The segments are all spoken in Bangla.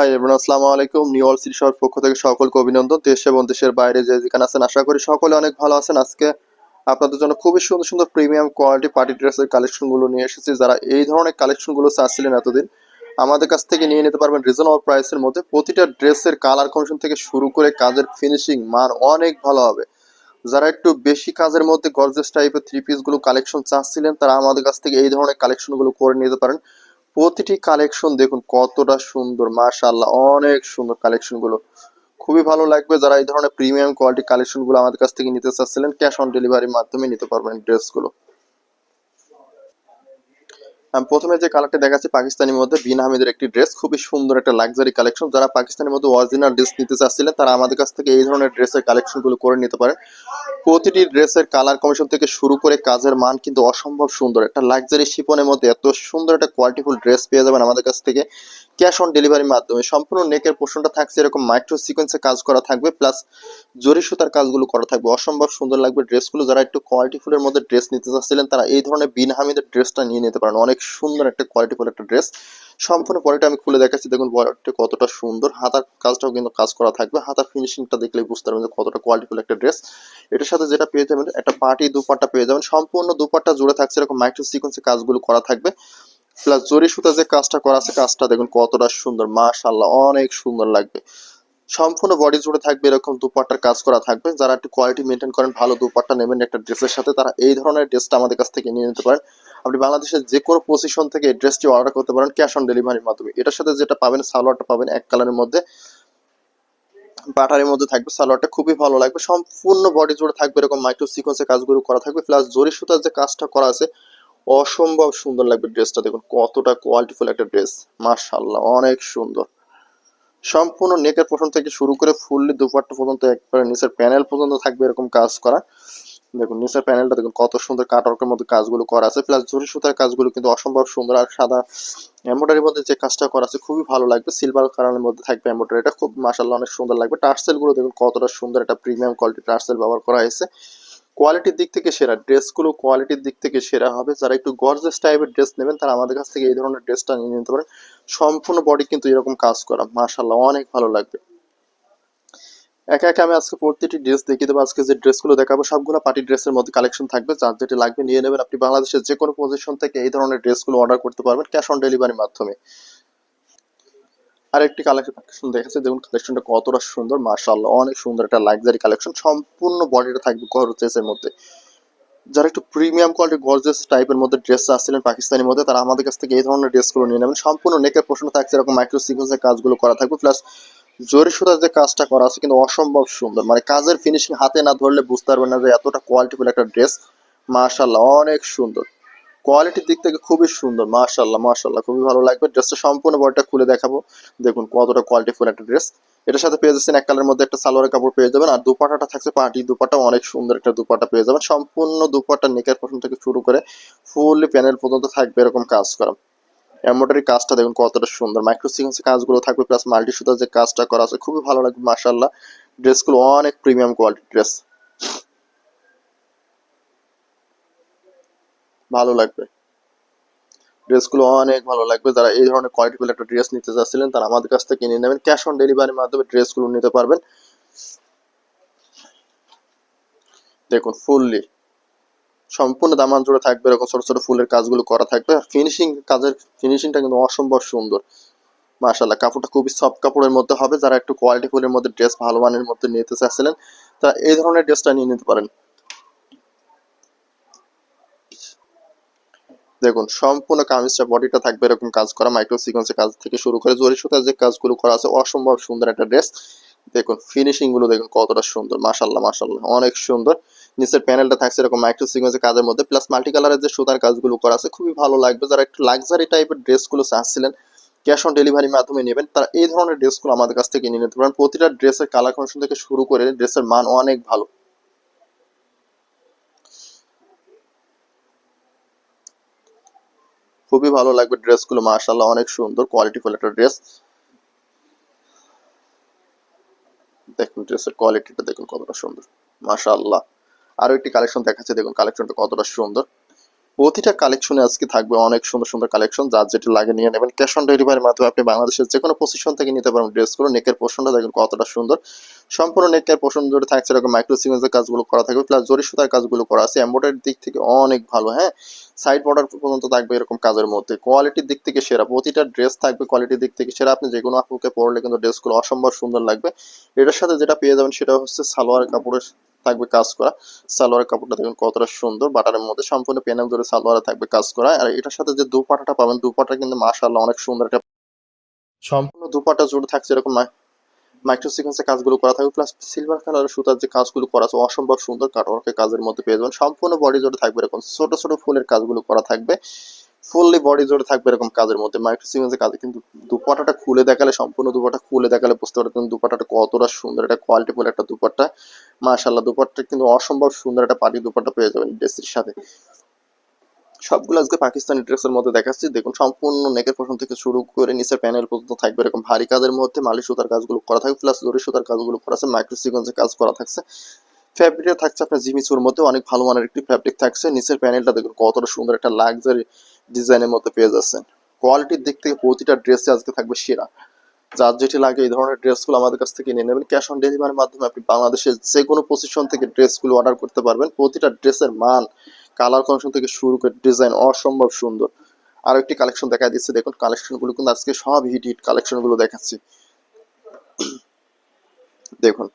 হাই এভরিওয়ান আসসালামু আলাইকুম নিউ অল সিটি শহর পক্ষ থেকে সকলকে অভিনন্দন। দেশ এবং দেশের বাইরে যে যেখানে আছেন, আশা করি সকলে অনেক ভালো আছেন। আজকে আপনাদের জন্য খুবই সুন্দর সুন্দর প্রিমিয়াম কোয়ালিটি পার্টি ড্রেসের কালেকশনগুলো নিয়ে এসেছি। যারা এই ধরনের কালেকশনগুলো এতদিন, আমাদের কাছ থেকে নিয়ে নিতে পারবেন রিজনেবল প্রাইসের মধ্যে। প্রতিটা ড্রেসের কালার কমিশন থেকে শুরু করে কাজের ফিনিশিং মান অনেক ভালো হবে। যারা একটু বেশি কাজের মধ্যে গর্জেস টাইপের থ্রি পিসগুলো কালেকশন চাচ্ছিলেন, তারা আমাদের কাছ থেকে এই ধরনের কালেকশনগুলো করে নিতে পারেন। প্রতিটি কালেকশন দেখুন কতটা সুন্দর মাশাল্লাহ অনেক সুন্দর কালেকশনগুলো। খুবই ভালো লাগবে যারা এই ধরনের প্রিমিয়াম কোয়ালিটি কালেকশনগুলো আমাদের কাছ থেকে নিতে চাচ্ছিলেন ক্যাশ অন ডেলিভারির মাধ্যমে নিতে পারবেন ড্রেসগুলো প্রথমে যে কালারটা দেখাচ্ছি পাকিস্তানের মধ্যে, বিন আহমেদের একটি ড্রেস খুবই সুন্দর একটা লাক্সারি কালেকশন যারা পাকিস্তানের মধ্যে অরিজিনাল ড্রেস নিতে চাচ্ছিলেন, তারা আমাদের কাছ থেকে এই ধরনের ড্রেসের কালেকশনগুলো করে নিতে পারে। প্রতিটি ড্রেসের কালার কমিশন থেকে শুরু করে কাজের মান কিন্তু অসম্ভব সুন্দর। একটা লাক্সারি শিপনের মধ্যে এত সুন্দর একটা কোয়ালিটিফুল ড্রেস পেয়ে যাবেন আমাদের কাছ থেকে। ক্যাশ অন ডেলিভারির মাধ্যমে। সম্পূর্ণ নেকের পোর্শনটা থাকছে এরকম মাইক্রো সিকোয়েন্সে কাজ করা থাকবে, প্লাস জরি সুতার কাজগুলো করা থাকবে। অসম্ভব সুন্দর লাগবে ড্রেসগুলো। যারা একটু কোয়ালিটিফুলের মধ্যে ড্রেস নিতে চাচ্ছিলেন, তারা এই ধরনের বিন হামিদের ড্রেসটা নিয়ে নিতে পারেন। অনেক সুন্দর একটা কোয়ালিটিফুল একটা ড্রেস সম্পূর্ণ পরেটা আমি খুলে দেখাচ্ছি। দেখুন, বডিটা কতটা সুন্দর। হাতার কাজটাও কিন্তু কাজ করা থাকবে। হাতার ফিনিশিংটা দেখলেই বুঝতে পারবেন যে কতটা কোয়ালিটিফুল একটা ড্রেস এটার সাথে যেটা পেয়ে যাবেন, একটা পার্টি দুপাট্টা পেয়ে যাবেন। সম্পূর্ণ দুপাট্টা জুড়ে থাকছে এরকম মাইক্রো সিকোয়েন্সে কাজগুলো করা থাকবে। প্লাস জরি সুতা যে কাজটা করা আছে, কাজটা দেখুন কতটা সুন্দর। মাশাআল্লাহ, অনেক সুন্দর লাগবে। সম্পূর্ণ বডি জুড়ে থাকবে এরকম দুপাট্টার কাজ করা থাকবে। যারা একটু কোয়ালিটি মেনটেন করেন, ভালো দুপাট্টা নেবেন একটা ড্রেসের সাথে, তারা এই ধরনের ড্রেসটা আমাদের কাছ থেকে নিয়ে নিতে পারেন। আপনি বাংলাদেশের যে কোনো পজিশন থেকে এই ড্রেসটি অর্ডার করতে পারেন ক্যাশ অন ডেলিভারির মাধ্যমে। এটার সাথে যেটা পাবেন, সালোয়ারটা পাবেন এক কালারের মধ্যে। বাটারের মধ্যে থাকবে, সালোয়ারটা খুবই ভালো লাগবে। সম্পূর্ণ বডি জুড়ে থাকবে এরকম মাইক্রো সিকোয়েন্সের কাজগুলো করা থাকবে। প্লাস জরি সুতার যে কাজটা করা আছে অসম্ভব সুন্দর লাগবে ড্রেসটা, দেখুন কতটা কোয়ালিটিফুল একটা ড্রেস মার্শাল্লাহ অনেক সুন্দর। সম্পূর্ণ নেকের পোষণ থেকে শুরু করে ফুললি দুপাট্টা পর্যন্ত, একবারে নিচের প্যানেল পর্যন্ত থাকবে এরকম কাজ করা। দেখুন, নিচের প্যানেলটা দেখুন কত সুন্দর কাটওয়ার্কের মধ্যে কাজগুলো করা আছে প্লাস জরি সুতার কাজগুলো কিন্তু অসম্ভব সুন্দর আর সাদা এমব্রয়ডারির মধ্যে যে কাজটা করা আছে খুবই ভালো লাগবে। সিলভার কালারের মধ্যে থাকবে এমব্রয়ডারিটা খুব মাসাল্লাহ অনেক সুন্দর লাগবে। টার্সেলগুলো দেখুন কতটা সুন্দর একটা প্রিমিয়াম কোয়ালিটি টার্সেল ব্যবহার করা হয়েছে। কোয়ালিটির দিক থেকে সেরা, ড্রেসগুলো কোয়ালিটির দিক থেকে সেরা হবে। যারা একটু গর্জেস টাইপের ড্রেস নেবেন, তারা আমাদের কাছ থেকে এই ধরনের ড্রেসটা নিয়ে নিতে পারেন। সম্পূর্ণ বডি কিন্তু এরকম কাজ করা মাশাল্লাহ অনেক ভালো লাগবে। একা একা আমি আজকে প্রতিটি ড্রেস দেখিয়ে দেবো। আজকে যে ড্রেসগুলো দেখাবো, সবগুলো পার্টি ড্রেসের মধ্যে কালেকশন থাকবে। যার যেটা লাগবে নিয়ে নেবেন। আপনি বাংলাদেশের যে কোনো পজিশন থেকে এই ধরনের ড্রেসগুলো অর্ডার করতে পারবেন ক্যাশ অন ডেলিভারির মাধ্যমে। আর একটি কালেকশন দেখাচ্ছে। দেখুন কালেকশনটা কতটা সুন্দর মার্শাল্লাহ অনেক সুন্দর একটা লাক্সারি কালেকশন সম্পূর্ণ বডিটা থাকবে গর্জেসের মধ্যে। যারা একটু প্রিমিয়াম কোয়ালিটি গর্জেস টাইপের মধ্যে ড্রেস আসছিলেন পাকিস্তানের মধ্যে, তারা আমাদের কাছ থেকে এই ধরনের ড্রেসগুলো নিয়ে নেবেন। সম্পূর্ণ নেকের প্রশ্ন থাকছে, এরকম মাইক্রো সিকোয়েন্সের কাজগুলো করা থাকবে। প্লাস জরি সুতার যে কাজটা করা আছে, কিন্তু অসম্ভব সুন্দর। মানে কাজের ফিনিশিং হাতে না ধরলে বুঝতে পারবেন না যে এতটা কোয়ালিটিফুল একটা ড্রেস মার্শাল্লাহ অনেক সুন্দর। কোয়ালিটির দিক থেকে খুবই সুন্দর মার্শাল্লাহ মার্শাল্লাহ খুবই ভালো লাগবে। ড্রেসটা সম্পূর্ণ বডিটা খুলে দেখাবো। দেখুন কতটা কোয়ালিটিফুল একটা ড্রেস এটার সাথে পেয়ে যাচ্ছেন এক কালারের মধ্যে একটা সালোয়ারের কাপড় পেয়ে যাবেন। আর দুপাটাটা থাকছে পার্টি দুপাটা, অনেক সুন্দর একটা দুপাটা পেয়ে যাবেন। সম্পূর্ণ দুপাটা নেকের পশন থেকে শুরু করে ফুললি প্যানেল পর্যন্ত থাকবে এরকম কাজ করা। এমব্রয়ডারি কাজটা দেখুন কতটা সুন্দর। মাইক্রো সিকোয়েন্সের কাজগুলো থাকবে প্লাস মাল্টি সুতার যে কাজটা করা আছে, খুবই ভালো লাগবে মার্শাল্লাহ ড্রেসগুলো অনেক প্রিমিয়াম কোয়ালিটির ড্রেস ভালো লাগবে। ড্রেসগুলো অনেক ভালো লাগবে। যারা এই ধরনের কোয়ালিটিফুল একটা ড্রেস নিতে চাচ্ছিলেন তারা আমাদের কাছ থেকে নিয়ে নেবেন। ক্যাশ অন ডেলিভারির মাধ্যমে ড্রেসগুলো নিতে পারবেন। দেখুন ফুললি সম্পূর্ণ দামান জুড়ে থাকবে, এরকম ছোট ছোট ফুলের কাজগুলো করা থাকবে। আর ফিনিশিং কাজের ফিনিশিংটা কিন্তু অসম্ভব সুন্দর। মাশাল্লাহ কাপড়টা খুবই সফট কাপড়ের মধ্যে হবে। যারা একটু কোয়ালিটি ফুলের মধ্যে ড্রেস ভালো মানের মধ্যে নিতে চাচ্ছিলেন, তারা এই ধরনের ড্রেসটা নিয়ে নিতে পারেন। দেখুন, সম্পূর্ণ কামিজটা বডিটা থাকবে এরকম কাজ করা মাইক্রো সিকোয়েন্সের কাজ থেকে শুরু করে জরি সুতার যে কাজগুলো করা আছে, অসম্ভব সুন্দর একটা ড্রেস দেখুন ফিনিশিংগুলো দেখুন কতটা সুন্দর মাশাল্লাহ মাশাল্লাহ অনেক সুন্দর। নিচের প্যানেলটা থাকছে এরকম মাইক্রো সিকোয়েন্সের কাজের মধ্যে প্লাস মাল্টি কালারের যে সুতার কাজগুলো করা আছে, খুবই ভালো লাগবে। যারা একটু লাক্সারি টাইপের ড্রেসগুলো চাচ্ছিলেন ক্যাশ অন ডেলিভারির মাধ্যমে নেবেন, তারা এই ধরনের ড্রেসগুলো আমাদের কাছ থেকে নিয়ে নিতে পারেন। প্রতিটা ড্রেসের কালার কমিশন থেকে শুরু করে ড্রেসের মান অনেক ভালো। খুবই ভালো লাগবে ড্রেসগুলো মার্শাল্লাহ অনেক সুন্দর কোয়ালিটি কোয়ালিটিফুল একটা ড্রেস। দেখুন, ড্রেসের কোয়ালিটিটা দেখুন কতটা সুন্দর মার্শাল্লাহ আরও একটি কালেকশন দেখাচ্ছে, দেখুন কালেকশনটা কতটা সুন্দর। প্রতিটা কালেকশনে আজকে থাকবে অনেক সুন্দর সুন্দর কালেকশন যার যেটা লাগে নিয়ে নেবেন। ক্যাশ অন ডেলিভারির মাধ্যমে আপনি বাংলাদেশের যে কোনো পজিশন থেকে নিতে পারবেন ড্রেসগুলো নেকের পোর্শনটা দেখুন কতটা সুন্দর। সম্পূর্ণ নেকের পোর্শন জুড়ে থাকছে এরকম মাইক্রো সিকোয়েন্সের কাজগুলো করা থাকবে প্লাস জরি সুতার কাজগুলো করা আছে। এম্বয়ডারির দিক থেকে অনেক ভালো হ্যাঁ? সাইড বর্ডার পর্যন্ত থাকবে এরকম কাজের মধ্যে। কোয়ালিটির দিক থেকে সেরা। প্রতিটা ড্রেস থাকবে কোয়ালিটির দিক থেকে সেরা। আপনি যে কোনো আপুকে পরলে কিন্তু ড্রেসগুলো অসম্ভব সুন্দর লাগবে। এটার সাথে যেটা পেয়ে যাবেন সেটা হচ্ছে সালোয়ার কাপড়ের থাকবে কাজ করা। সালোয়ার কাপড়টা দেখুন কতটা সুন্দর। বাটারের মধ্যে সম্পূর্ণ পেনাম ধরে সালোয়ারে থাকবে কাজ করা। আর এটার সাথে যে দুপাটাটা পাবেন দুপাটা কিন্তু মাশাআল্লাহ অনেক সুন্দর একটা সম্পূর্ণ দুপাটা জুড়ে থাকছে এরকম মাইক্রো সিকোয়েন্সের কাজগুলো করা থাকবে। প্লাস সিলভার কালারের সুতার যে কাজগুলো করা আছে অসম্ভব সুন্দর কাটওয়ার্কের কাজের মধ্যে পেয়ে যাবেন। সম্পূর্ণ বডি জুড়ে থাকবে এরকম ছোট ছোট ফুলের কাজগুলো করা থাকবে। ফুললি বডি জুড়ে থাকবে এরকম কাজের মধ্যে। মাইক্রো সিকোয়েন্সের কাজে কিন্তু দুপাটাটা খুলে দেখালে, সম্পূর্ণ দুপাটা খুলে দেখালে বুঝতে পারবেন দুপাটাটা কতটা সুন্দর একটা কোয়ালিটিফুল একটা দুপাট্টা। মাশাল্লাহ দুপাট্টা কিন্তু অসম্ভব সুন্দর একটা পাটি দুপাট্টা পেয়ে যাবেন ড্রেসের সাথে। সবগুলো আজকে পাকিস্তানি ড্রেসের মধ্যে দেখাচ্ছি। দেখুন, সম্পূর্ণ নেকের পোষণ থেকে শুরু করে নিচের প্যানেল পর্যন্ত থাকবে এরকম ভারী কাজের মধ্যে। মালি সুতার কাজগুলো করা থাকবে প্লাস জরি সুতার কাজগুলো করা আছে। মাইক্রো সিকোয়েন্সের কাজ করা থাকছে। ফ্যাব্রিকটা থাকছে আপনার জিমিচুর মধ্যে, অনেক ভালো মানের একটি ফ্যাব্রিক থাকছে। নিচের প্যানেলটা দেখুন, কতটা সুন্দর একটা লাক্সারি ডিজাইনের মধ্যে পেয়ে যাচ্ছেন। কোয়ালিটির দিক থেকে প্রতিটা ড্রেসে আজকে থাকবে সেরা। যার যেটি লাগে এই ধরনের ড্রেসগুলো আমাদের কাছ থেকে নিয়ে নেবেন। ক্যাশ অন ডেলিভারির মাধ্যমে আপনি বাংলাদেশের যে কোনো পজিশন থেকে ড্রেসগুলো অর্ডার করতে পারবেন। প্রতিটা ড্রেসের মান কালার কমিশন থেকে শুরু করে ডিজাইন অসম্ভব সুন্দর। আরও একটি কালেকশন দেখা দিচ্ছে। দেখুন কালেকশনগুলো কিন্তু আজকে সব হিট হিট কালেকশনগুলো দেখাচ্ছি। দেখুন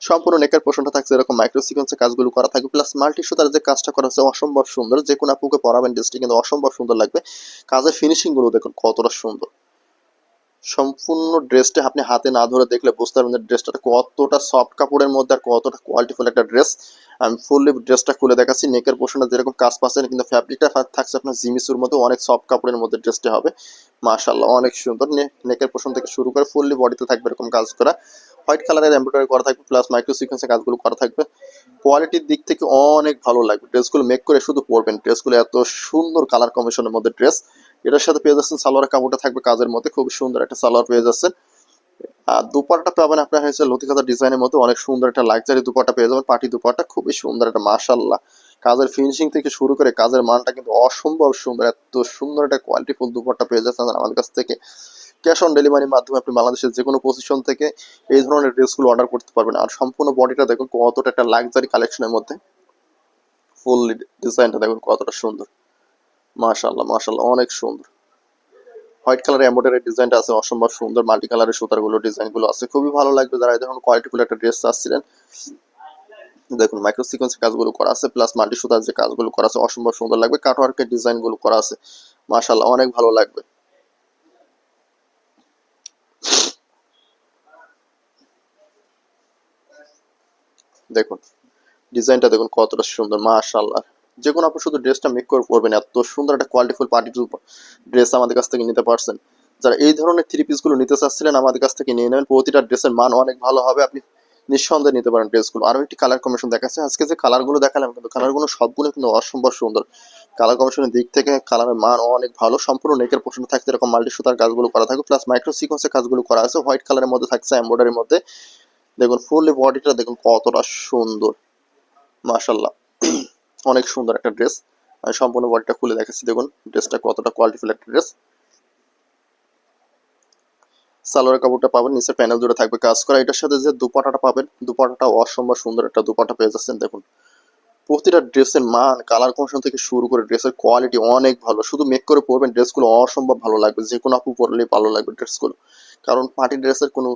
সম্পূর্ণ নেকের প্রশ্নটা থাকছে এরকম মাইক্রো সিকোয়েন্সে কাজগুলো করা থাকবে। প্লাস মাল্টি সুতার যে কাজটা করা হচ্ছে, অসম্ভব সুন্দর। যে কোনো আপুকে পড়াবেন ড্রেসটি কিন্তু অসম্ভব সুন্দর লাগবে। কাজের ফিনিশিংগুলো দেখুন কতটা সুন্দর। সম্পূর্ণ ড্রেসটা আপনি হাতে না ধরে দেখলে বুঝতে পারবেন ড্রেসটা কতটা সফট কাপড়ের মধ্যে আর কতটা কোয়ালিটিফুল একটা ড্রেস আমি ফুললি ড্রেসটা খুলে দেখাচ্ছি। নেকের পোর্শনটা যেরকম কাজ পাচ্ছেন কিন্তু ফ্যাব্রিকটা থাকছে আপনার জিমিসুর মধ্যে অনেক সফট কাপড়ের মধ্যে ড্রেসটা হবে। মাশাল্লাহ অনেক সুন্দর। নেকের পোর্শন থেকে শুরু করে ফুললি বডিতে থাকবে এরকম কাজ করা। হোয়াইট কালারের এমব্রয়ডারি করা থাকবে প্লাস মাইক্রো সিকোয়েন্সের কাজগুলো করা থাকবে। কোয়ালিটির দিক থেকে অনেক ভালো লাগবে। ড্রেসগুলো মেক করে শুধু পরবেন। ড্রেসগুলো এত সুন্দর কালার কম্বিনেশনের মধ্যে ড্রেস এটার সাথে পেয়ে যাচ্ছেন সালোয়ার কাপড়টা থাকবে কাজের মধ্যে। খুব সুন্দর একটা সালোয়ার পেয়ে যাচ্ছেন। আর দুপাট্টা পাবেন আপনার হয়েছে লতিকাতা ডিজাইনের মধ্যে অনেক সুন্দর একটা লাক্সারি দুপাট্টা পেয়ে যাবেন পার্টি দুপাট্টা, খুবই সুন্দর একটা মাশাল্লাহ কাজের ফিনিশিং থেকে শুরু করে কাজের মানটা কিন্তু অসম্ভব সুন্দর, এত সুন্দর একটা কোয়ালিটিফুল দুপাট্টা পেয়ে যাচ্ছেন আমাদের কাছ থেকে। ক্যাশ অন ডেলিভারির মাধ্যমে আপনি বাংলাদেশের যে কোনো পজিশন থেকে এই ধরনের ড্রেসগুলো অর্ডার করতে পারবেন। আর সম্পূর্ণ বডিটা দেখুন কতটা একটা লাক্সারি কালেকশনের মধ্যে। ফুল ডিজাইনটা দেখুন কতটা সুন্দর। মাশাল্লাহ মাশাল্লাহ অনেক সুন্দর। হোয়াইট কালারের এম্বয়ডারি ডিজাইনটা আছে, অসম্ভব সুন্দর। মাল্টি কালারের সুতারগুলো ডিজাইনগুলো আছে। খুবই ভালো লাগবে যারা এই ধরনের কোয়ালিটিফুল একটা ড্রেস চাচ্ছিলেন। দেখুন মাইক্রো সিকোয়েন্সের কাজগুলো করা আছে প্লাস মাল্টি সুতার যে কাজগুলো করা আছে, অসম্ভব সুন্দর লাগবে। কাটওয়ার্কের ডিজাইনগুলো করা আছে মাশাল্লাহ অনেক ভালো লাগবে। দেখুন ডিজাইনটা দেখুন কতটা সুন্দর মাশাল্লাহ যে কোনো আপনি শুধু ড্রেসটা মেক করে পরবেন এত সুন্দর একটা কোয়ালিটিফুল পার্টি ড্রেস আমাদের কাছ থেকে নিতে পারছেন। যারা এই ধরনের থ্রি পিসগুলো নিতে চাচ্ছিলেন, আমাদের কাছ থেকে নিয়ে নেবেন। প্রতিটা ড্রেসের মান অনেক ভালো হবে, আপনি নিঃসন্দেহে নিতে পারেন ড্রেসগুলো আরও একটি কালার কমিশন দেখাচ্ছে। আজকে যে কালারগুলো দেখালাম, কিন্তু কালারগুলো সবগুলো কিন্তু অসম্ভব সুন্দর। কালার কমিশনের দিক থেকে কালারের মান অনেক ভালো। সম্পূর্ণ নেকের পোষণ থাকছে, এরকম মাল্টি সুতার কাজগুলো করা থাকে প্লাস মাইক্রো সিকোয়েন্সের কাজগুলো করা আছে। হোয়াইট কালারের মধ্যে থাকছে এম্বয়ডারির মধ্যে। দেখুন ফুললি বডিটা দেখুন কতটা সুন্দর। মাশাল্লাহ অনেক সুন্দর একটা ড্রেস। আমি সম্পূর্ণ বডিটা খুলে দেখাচ্ছি, দেখুন ড্রেসটা কতটা কোয়ালিটিফুল একটা ড্রেস। সালোয়ার কাপড়টা পাবেন নিচের প্যানেল জুড়ে থাকবে কাজ করা। এটার সাথে যে দুপাটাটা পাবেন, দুপাটাটা অসম্ভব সুন্দর একটা দুপাটা পেয়ে যাচ্ছেন, দেখুন। প্রতিটা ড্রেসের মান কালার কমিশন থেকে শুরু করে ড্রেসের কোয়ালিটি অনেক ভালো। শুধু মেক করে পরবেন, ড্রেসগুলো অসম্ভব ভালো লাগবে। যে কোনো আপু পরলেই ভালো লাগবে ড্রেসগুলো। কারণ পার্টি ড্রেসের কোনো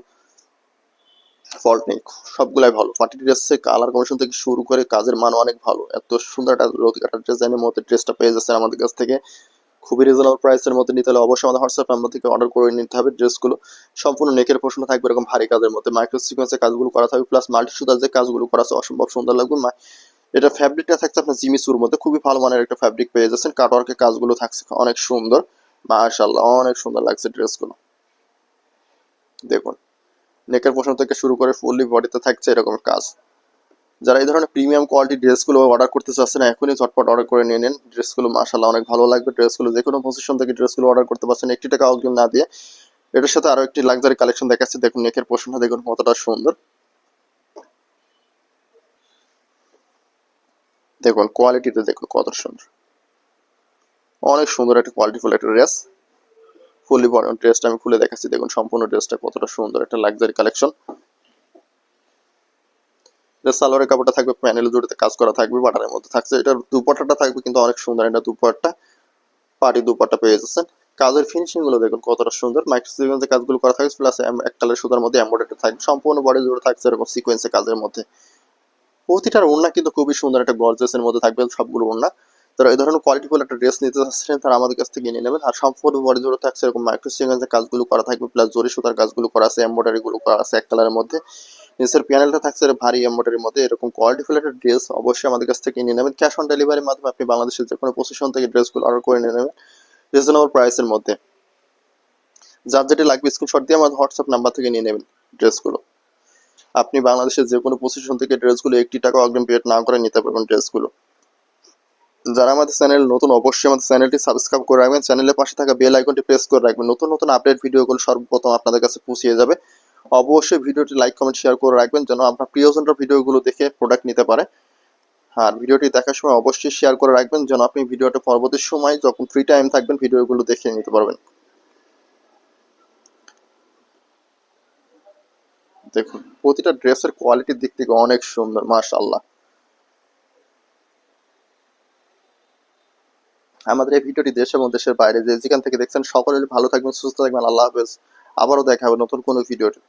ফল্ট নেই, সবগুলাই ভালো। পার্টি ড্রেসের কালার কমিশন থেকে শুরু করে কাজের মান অনেক ভালো। এত সুন্দর একটা একটা ডিজাইনের মধ্যে ড্রেসটা পেয়ে যাচ্ছেন আমাদের কাছ থেকে। খুবই রিজনেবল প্রাইসের মধ্যে নিতে হলে অবশ্যই আমাদের হোয়াটসঅ্যাপ নাম্বার থেকে অর্ডার করে নিতে হবে ড্রেসগুলো সম্পূর্ণ নেকের প্রশ্ন থাকবে এরকম ভারী কাজের মধ্যে। মাইক্রো সিকোয়েন্সের কাজগুলো করা থাকবে প্লাস মাল্টি সুতার যে কাজগুলো করা আছে, অসম্ভব সুন্দর লাগবে। এটা ফ্যাব্রিকটা থাকছে আপনার জিমিসুর মধ্যে। খুবই ভালো মানের একটা ফ্যাব্রিক পেয়ে যাচ্ছেন। কাটওয়ার্কের কাজগুলো থাকছে, অনেক সুন্দর। মাশাআল্লাহ, অনেক সুন্দর লাগছে ড্রেসগুলো দেখুন নেকের পোষণ থেকে শুরু করে ফুললি বডিতে থাকছে এরকম কাজ। যারা এই ধরনের প্রিমিয়াম কোয়ালিটি ড্রেসগুলো অর্ডার করতে চাচ্ছেন, এখনই ঝটপট অর্ডার করে নিয়ে নিন। ড্রেসগুলো মাসাল্লাহ অনেক ভালো লাগবে। ড্রেসগুলো যে কোনো পজিশন থেকে ড্রেসগুলো অর্ডার করতে পারছেন, একটি টাকা অগ্রিম না দিয়ে। এটার সাথে আরও একটি লাক্সারি কালেকশন দেখাচ্ছে। দেখুন, নেকের পোষণটা দেখুন কতটা সুন্দর। দেখুন কোয়ালিটিতে দেখুন কত সুন্দর। অনেক সুন্দর একটা কোয়ালিটিফুল একটা ড্রেস ফুলি ড্রেসটা আমি খুলে দেখাচ্ছি। দেখুন, সম্পূর্ণ ড্রেসটা কতটা সুন্দর, একটা লাক্সারি কালেকশন সালোয়ারের কাপড়টা থাকবে প্যানেল জুড়েতে কাজ করা থাকবে, বাটারের মধ্যে থাকছে। এটার দুপাট্টাটা থাকবে কিন্তু অনেক সুন্দর এটা দুপাট্টা। পাটি দুপাট্টা পেয়ে যাচ্ছেন। কাজের ফিনিশিংগুলো দেখুন, কতটা সুন্দর। মাইক্রো সিকোয়েন্সে কাজগুলো করা থাকবে প্লাস এক কালার সুতার মধ্যে এম্বয়ডারি থাকবে। সম্পূর্ণ বডি জুড়ে থাকছে এরকম সিকোয়েন্সে কাজের মধ্যে। প্রতিটার ওড়না কিন্তু খুবই সুন্দর, একটা গর্জেসের মধ্যে থাকবে সবগুলো ওড়না। যারা এই ধরনের কোয়ালিটিফুল একটা ড্রেস নিতে চাচ্ছেন, তারা আমাদের কাছ থেকে নিয়ে নেবেন। আর সম্পূর্ণ বডি জুড়ে থাকছে এরকম মাইক্রো সিকোয়েন্সের কাজগুলো করা থাকবে প্লাস জরি সুতার কাজগুলো করা আছে এম্বয়ডারি গুলো করা আছে এক কালারের মধ্যে। নিচের প্যানেলটা থাকছে ভারী এম্বয়ডারির মধ্যে। এরকম কোয়ালিটিফুল একটা ড্রেস অবশ্যই আমাদের কাছ থেকে নিয়ে নেবেন। ক্যাশ অন ডেলিভারির মাধ্যমে আপনি বাংলাদেশের যে কোনো পজিশন থেকে ড্রেসগুলো অর্ডার করে নিয়ে নেবেন। রিজনেবল প্রাইসের মধ্যে। যার যেটি লাগবে স্ক্রিনশট দিয়ে আমাদের হোয়াটসঅ্যাপ নাম্বার থেকে নিয়ে নেবেন ড্রেসগুলো আপনি বাংলাদেশের যে কোনো পজিশন থেকে ড্রেসগুলো একটি টাকা অগ্রিম পেড না করে নিতে পারবেন ড্রেসগুলো যারা আমাদের চ্যানেল নতুন, অবশ্যই আমাদের চ্যানেলটি সাবস্ক্রাইব করে রাখবেন। চ্যানেলের পাশে থাকা বেল আইকনটি প্রেস করে রাখবেন। নতুন নতুন আপডেট ভিডিওগুলো সর্বপ্রথম আপনাদের কাছে পৌঁছে যাবে। অবশ্যই ভিডিওটি লাইক কমেন্ট শেয়ার করে রাখবেন যেন আপনার প্রিয়জনরা ভিডিওগুলো দেখে প্রোডাক্ট নিতে পারে। আর ভিডিওটি দেখার সময় অবশ্যই শেয়ার করে রাখবেন যেন আপনি ভিডিওটা পরবর্তী সময় যখন ফ্রি টাইম থাকবেন ভিডিওগুলো দেখে নিতে পারবেন। দেখুন, প্রতিটা ড্রেসের কোয়ালিটির দিক থেকে অনেক সুন্দর, মাশাআল্লাহ। আমাদের এই ভিডিওটি দেশ এবং দেশের বাইরে যে যেখান থেকে দেখছেন সকলের ভালো থাকবেন, সুস্থ থাকবেন, আল্লাহ হাফেজ। আবারও দেখা হবে নতুন কোনো ভিডিওতে।